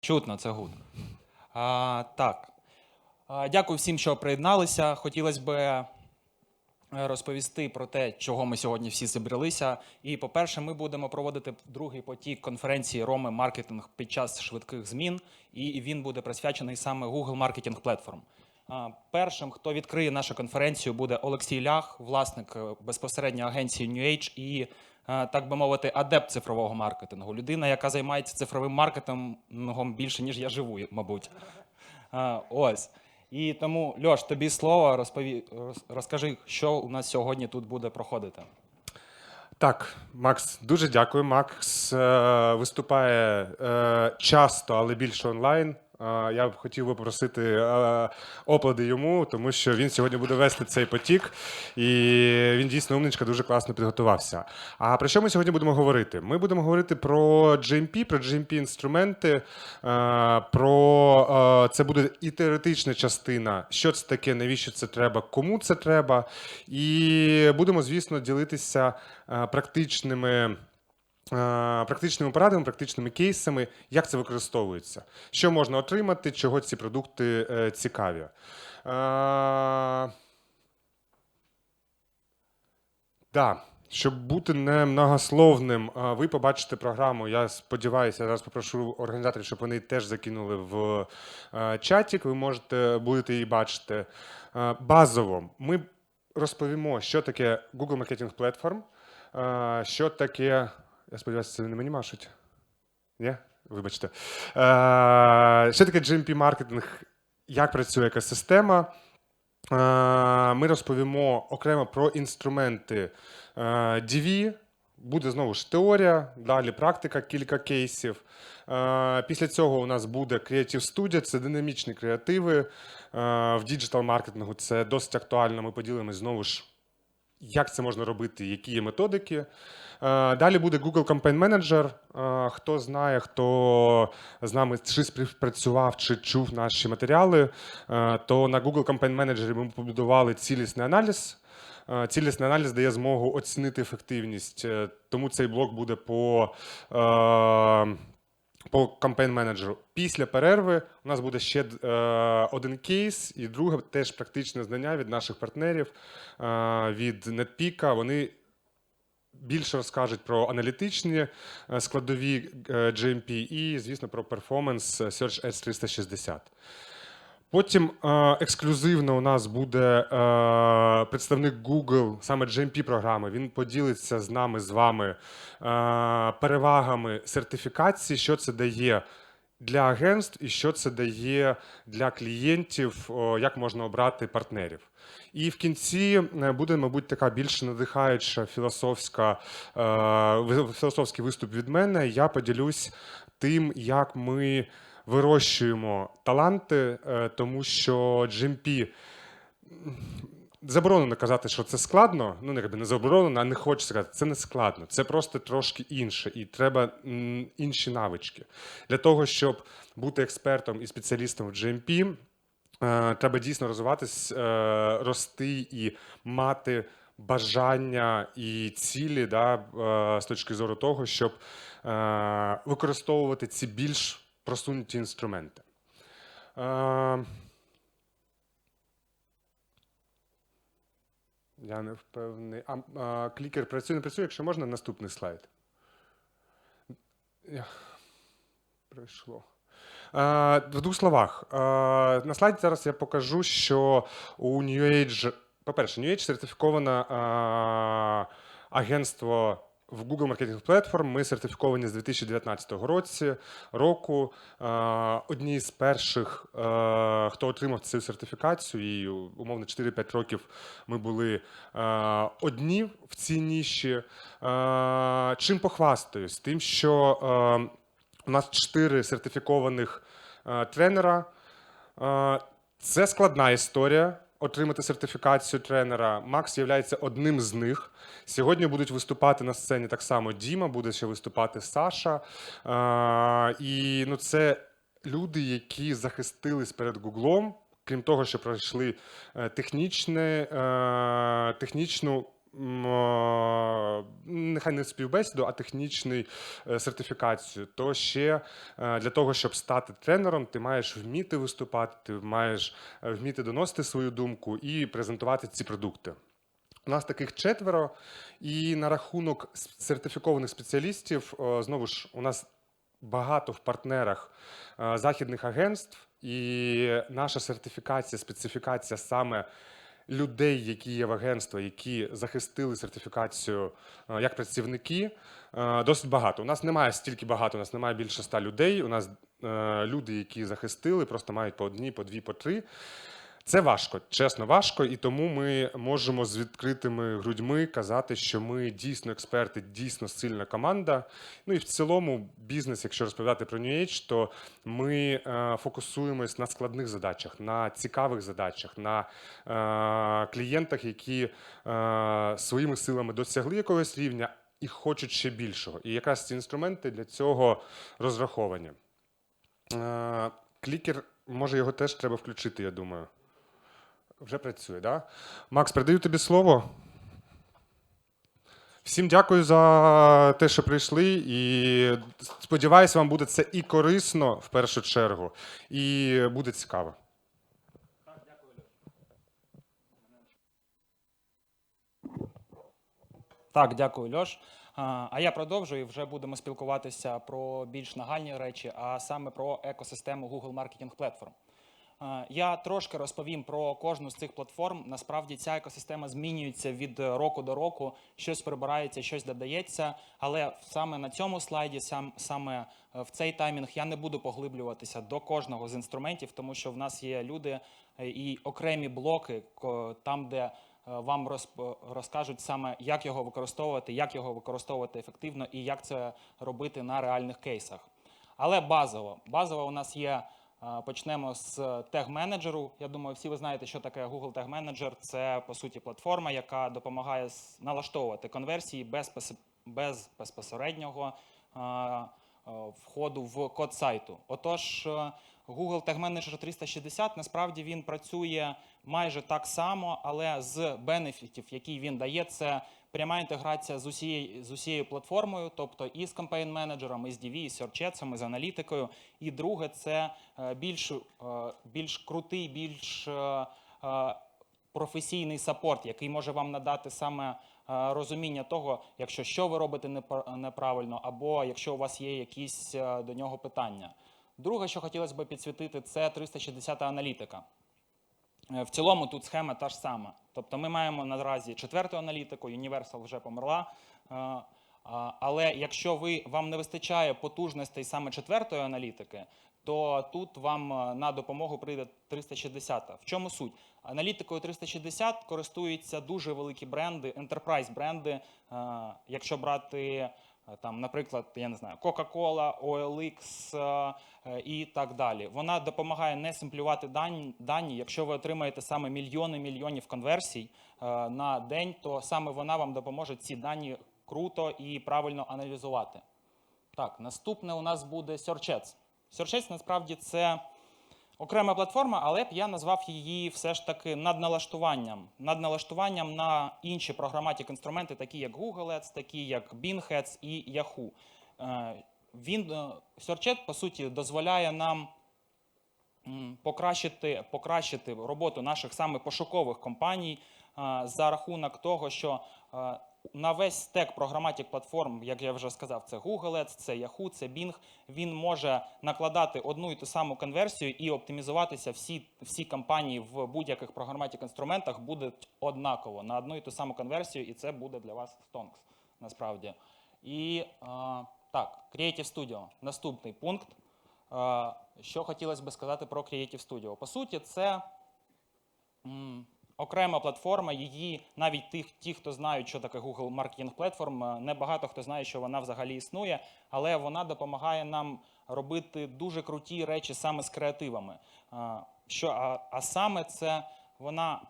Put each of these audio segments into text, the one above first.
Чутно, це гуд. А, так. А, дякую всім, що приєдналися. Хотілося б е, розповісти про те, чого ми сьогодні всі зібралися. І, по-перше, ми будемо проводити другий потік конференції Роми Маркетинг під час швидких змін, і він буде присвячений саме Google Marketing Platform. Першим, хто відкриє нашу конференцію, буде Олексій Лях, власник е, безпосередньо агенції New Age і, так би мовити, адепт цифрового маркетингу. Людина, яка займається цифровим маркетингом більше, ніж я живу, мабуть. Ось. І тому, Льош, тобі слово, розпові... розкажи, що у нас сьогодні тут буде проходити. Так, Макс, дуже дякую. Макс е, виступає е, часто, але більше онлайн. Я б хотів би попросити е, оплади йому, тому що він сьогодні буде вести цей потік, і він дійсно умничка, дуже класно підготувався. А про що ми сьогодні будемо говорити? Ми будемо говорити про GMP, про GMP-інструменти, е, про е, це буде і теоретична частина, що це таке, навіщо це треба, кому це треба. І будемо, звісно, ділитися практичними. Е, Практичними порадами, практичними кейсами, як це використовується, що можна отримати, чого ці продукти е, цікаві. Е, Да, щоб бути не многословним, ви побачите програму. Я сподіваюся, зараз попрошу організаторів, щоб вони теж закинули в чатік. Ви можете будете її бачити. Базово ми розповімо, що таке Google Marketing Platform, що таке. Я сподіваюся, це не мені машуть. Ні? Вибачте. Е, Що таке GMP маркетинг, як працює екосистема. Е, Ми розповімо окремо про інструменти е, DV. Буде знову ж теорія, далі практика, кілька кейсів. Е, Після цього у нас буде Creative Studio, це динамічні креативи. В діджитал маркетингу це досить актуально. Ми поділимось знову ж як це можна робити, які є методики. Е, Далі буде Google Campaign Manager. Е, Хто знає, хто з нами чи співпрацював, чи чув наші матеріали, е, то на Google Campaign Manager ми побудували цілісний аналіз. Цілісний аналіз дає змогу оцінити ефективність, тому цей блок буде по, по кампейн менеджеру. Після перерви у нас буде ще один кейс, і друге теж практичне знання від наших партнерів від NetPeak. Вони більше розкажуть про аналітичні е, складові е, GMP і, звісно, про перформанс Search Ads 360. Потім е, ексклюзивно у нас буде е, представник Google, саме GMP програми. Він поділиться з нами з вами е, перевагами сертифікації, що це дає для агентств і що це дає для клієнтів, як можна обрати партнерів. І в кінці е, буде, мабуть, така більш надихаюча філософська, е, філософський виступ від мене. Я поділюсь тим, як ми вирощуємо таланти, е, тому що GMP заборонено казати, що це складно. Ну, не, не заборонено, а не хочеться сказати, це не складно. Це просто трошки інше, і треба інші навички. Для того, щоб бути експертом і спеціалістом в GMP, треба дійсно розвиватись, е, рости і мати бажання і цілі да, е, з точки зору того, щоб е, використовувати ці більш просунуті інструменти. Е, Я не впевнений. А клікер працює, не працює, якщо можна, наступний слайд. Пройшло. Е, в двох словах. Е, на слайді зараз я покажу, що у New Age, по-перше, New Age сертифіковане е, агентство в Google Marketing Platform. Ми сертифіковані з 2019 році, року. Одні з перших, хто отримав цю сертифікацію, і умовно 4-5 років ми були одні в цій ніші. Чим похвастаюсь? Тим, що у нас 4 сертифікованих е, тренера. Е, це складна історія. Отримати сертифікацію тренера. Макс є одним з них. Сьогодні будуть виступати на сцені так само Діма, буде ще виступати Саша. Е, і ну, це люди, які захистились перед Гуглом, крім того, що пройшли технічне, технічну нехай не співбесіду, а технічний е, сертифікацію, то ще е, для того, щоб стати тренером, ти маєш вміти виступати, ти маєш е, вміти доносити свою думку і презентувати ці продукти. У нас таких четверо, і на рахунок сертифікованих спеціалістів, знову ж, у нас багато в партнерах західних агентств, і наша сертифікація, специфікація саме людей, які є в агентстві, які захистили сертифікацію е, як працівники, е, досить багато. У нас немає стільки багато, у нас немає більше ста людей. У нас е, люди, які захистили, просто мають по одній, по дві, по три. Це важко, чесно, важко, і тому ми можемо з відкритими грудьми казати, що ми дійсно експерти, дійсно сильна команда. Ну і в цілому бізнес, якщо розповідати про New Age, то ми е, фокусуємось на складних задачах, на цікавих задачах, на е, клієнтах, які е, своїми силами досягли якогось рівня і хочуть ще більшого. І якраз ці інструменти для цього розраховані. Е, клікер, може, його теж треба включити, я думаю. Вже працює, да? Макс, передаю тобі слово. Всім дякую за те, що прийшли. І сподіваюся, вам буде це і корисно в першу чергу, і буде цікаво. Так, дякую, Льош. А я продовжую. Вже будемо спілкуватися про більш нагальні речі, а саме про екосистему Google Marketing Platform. А, Я трошки розповім про кожну з цих платформ. Насправді ця екосистема змінюється від року до року, щось прибирається, щось додається. Але саме на цьому слайді, сам саме е, в цей таймінг, я не буду поглиблюватися до кожного з інструментів, тому що в нас є люди е, і окремі блоки, там, де е, вам розкажуть саме, як його використовувати, як його використовувати ефективно і як це робити на реальних кейсах. Але базово, базово у нас є. Е, Почнемо з тег-менеджеру. Я думаю, всі ви знаєте, що таке Google Tag Manager. Це по суті платформа, яка допомагає налаштовувати конверсії без, без безпосереднього е, е, входу в код сайту. Отож, е, Google Tag Manager 360 насправді він працює майже так само, але з бенефітів, які він дає, це пряма інтеграція з усією, з усією платформою, тобто і з кампейн менеджером, і з DV, і з Search, і з аналітикою. І друге, це е, більш, е, більш крутий, більш е, професійний сапорт, який може вам надати саме розуміння того, якщо що ви робите непра- неправильно, або якщо у вас є якісь до нього питання. Друге, що хотілося б підсвітити, це 360 аналітика. Е, В цілому тут схема та ж сама. Тобто ми маємо наразі четверту аналітику, Universal вже померла. Е, Але якщо ви, вам не вистачає потужностей саме четвертої аналітики, то тут вам е, на допомогу прийде 360. В чому суть? Аналітикою 360 користуються дуже великі бренди, enterprise бренди. Якщо брати там, наприклад, я не знаю, Coca-Cola, OLX е, е, і так далі. Вона допомагає не симплювати дані, дані. Якщо ви отримаєте саме мільйони мільйонів конверсій е, на день, то саме вона вам допоможе ці дані круто і правильно аналізувати. Так, наступне у нас буде SearchEds. SearchEds насправді це окрема платформа, але б я назвав її все ж таки надналаштуванням. Надналаштуванням на інші програматик інструменти, такі як Google Ads, такі як Bing Ads і Yahoo. Е, Він, е, SearchEd, по суті, дозволяє нам покращити, покращити роботу наших саме пошукових компаній за рахунок того, що а, на весь стек програматик платформ, як я вже сказав, це Google Ads, це Yahoo, це Bing, він може накладати одну і ту саму конверсію і оптимізуватися всі, всі кампанії в будь-яких програматик інструментах будуть однаково на одну і ту саму конверсію, і це буде для вас Stonks, насправді. І а, так, Creative Studio, наступний пункт. Е, Що хотілося би сказати про Creative Studio? По суті, це окрема платформа. Її навіть тих, ті, хто знають, що таке Google Marketing Platform, е, небагато хто знає, що вона взагалі існує, але вона допомагає нам робити дуже круті речі саме з креативами. Е, Що, а, а саме це вона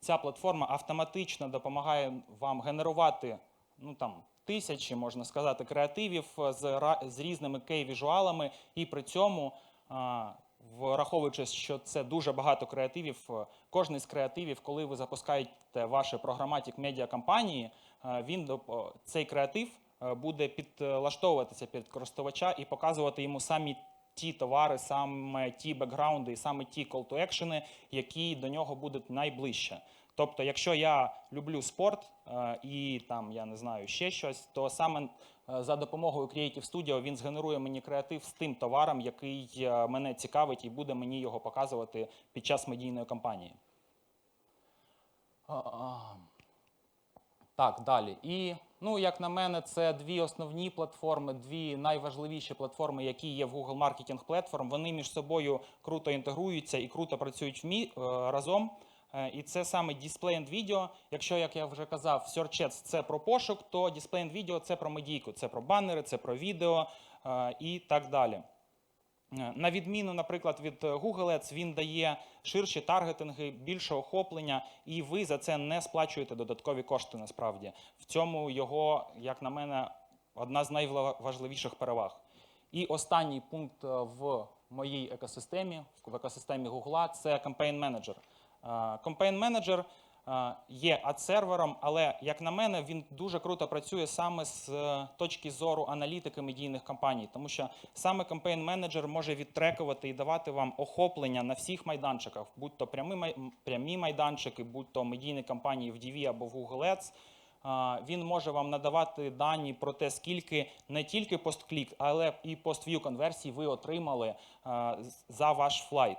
ця платформа автоматично допомагає вам генерувати ну там тисячі, можна сказати, креативів е, з, з різними кей-візуалами, і при цьому а, враховуючи, що це дуже багато креативів, кожен кожний з креативів, коли ви запускаєте ваше програматік медіа компанії, е, він цей креатив е, буде підлаштовуватися під користувача і показувати йому самі ті товари, саме ті бекграунди саме ті call to action, які до нього будуть найближче. Тобто, якщо я люблю спорт е, і там я не знаю ще щось, то саме е, за допомогою Creative Studio він згенерує мені креатив з тим товаром, який е, мене цікавить, і буде мені його показувати під час медійної кампанії. Так, далі. І, ну, як на мене, це дві основні платформи, дві найважливіші платформи, які є в Google Marketing Platform. Вони між собою круто інтегруються і круто працюють разом. Е, І це саме Display and Video. Якщо, як я вже казав, Search Ads – це про пошук, то Display and Video – це про медійку, це про банери, це про відео е, і так далі. Е, На відміну, наприклад, від Google Ads, він дає ширші таргетинги, більше охоплення, і ви за це не сплачуєте додаткові кошти насправді. В цьому його, як на мене, одна з найважливіших переваг. І останній пункт в моїй екосистемі, в екосистемі Google, це Campaign Manager. Campaign Manager є ад-сервером, але, як на мене, він дуже круто працює саме з е, точки зору аналітики медійних кампаній, тому що саме Campaign Manager може відтрекувати і давати вам охоплення на всіх майданчиках, будь то прямі, майданчики, будь то медійні кампанії в DV або в Google Ads. Він може вам надавати дані про те, скільки не тільки постклік, але і поств'ю конверсій ви отримали за ваш флайт.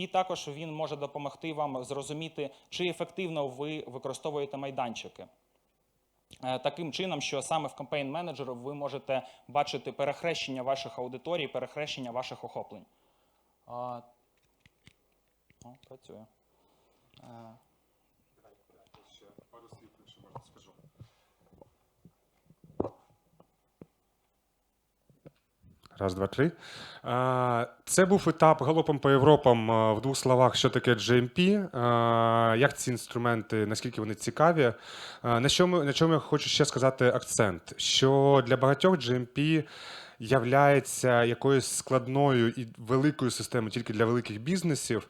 І також він може допомогти вам зрозуміти, чи ефективно ви використовуєте майданчики. Е, Таким чином, що саме в Campaign Manager ви можете бачити перехрещення ваших аудиторій, перехрещення ваших охоплень. О, працює. Е, Раз, два, три. Це був етап галопом по Європам. В двох словах, що таке GMP, як ці інструменти, наскільки вони цікаві. На чому, на чому я хочу ще сказати акцент? Що для багатьох GMP являється якоюсь складною і великою системою тільки для великих бізнесів.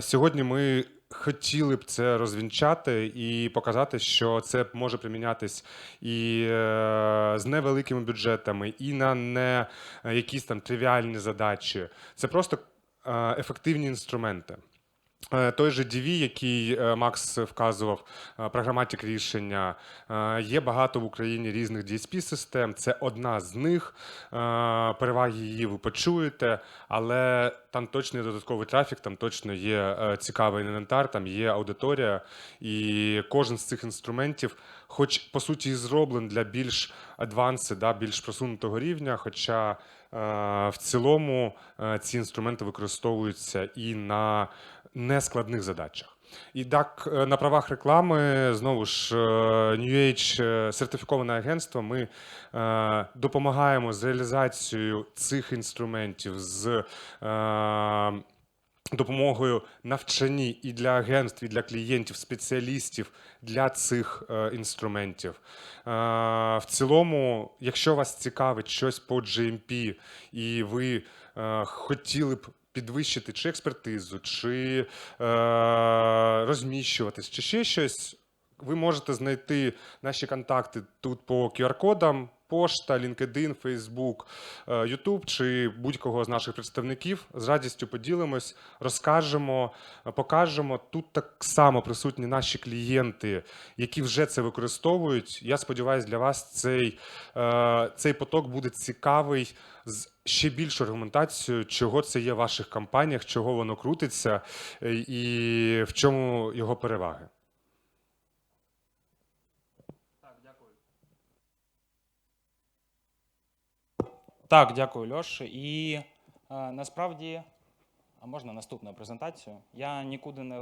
Сьогодні ми хотіли б це розвінчати і показати, що це може примінятись і е, з невеликими бюджетами, і на не е, якісь там тривіальні задачі. Це просто е, ефективні інструменти. Е, Той же DV, який е, Макс вказував, е, програматик рішення. Є багато в Україні різних DSP-систем. Це одна з них. Переваги її ви почуєте, але там точно є додатковий трафік, там точно є цікавий інвентар, там є аудиторія. І кожен з цих інструментів, хоч по суті, і зроблений для більш адванси, да, більш просунутого рівня. Хоча в цілому ці інструменти використовуються і на нескладних задачах. І так, е, на правах реклами, знову ж, е, New Age е, сертифіковане агентство. Ми допомагаємо з реалізацією цих інструментів з допомогою навчанні і для агентств, і для клієнтів, спеціалістів для цих інструментів. В цілому, якщо вас цікавить щось по GMP, і ви хотіли б підвищити чи експертизу, чи е, розміщуватись, чи ще щось, ви можете знайти наші контакти тут по QR-кодам. Пошта, LinkedIn, Facebook, е, YouTube чи будь-кого з наших представників з радістю поділимось, розкажемо, е, покажемо. Тут так само присутні наші клієнти, які вже це використовують. Я сподіваюся, для вас цей, е, цей поток буде цікавий з ще більшою аргументацією, чого це є в ваших компаніях, чого воно крутиться і в чому його переваги. Так, дякую, Льош. І е, насправді, а можна наступну презентацію? Я нікуди не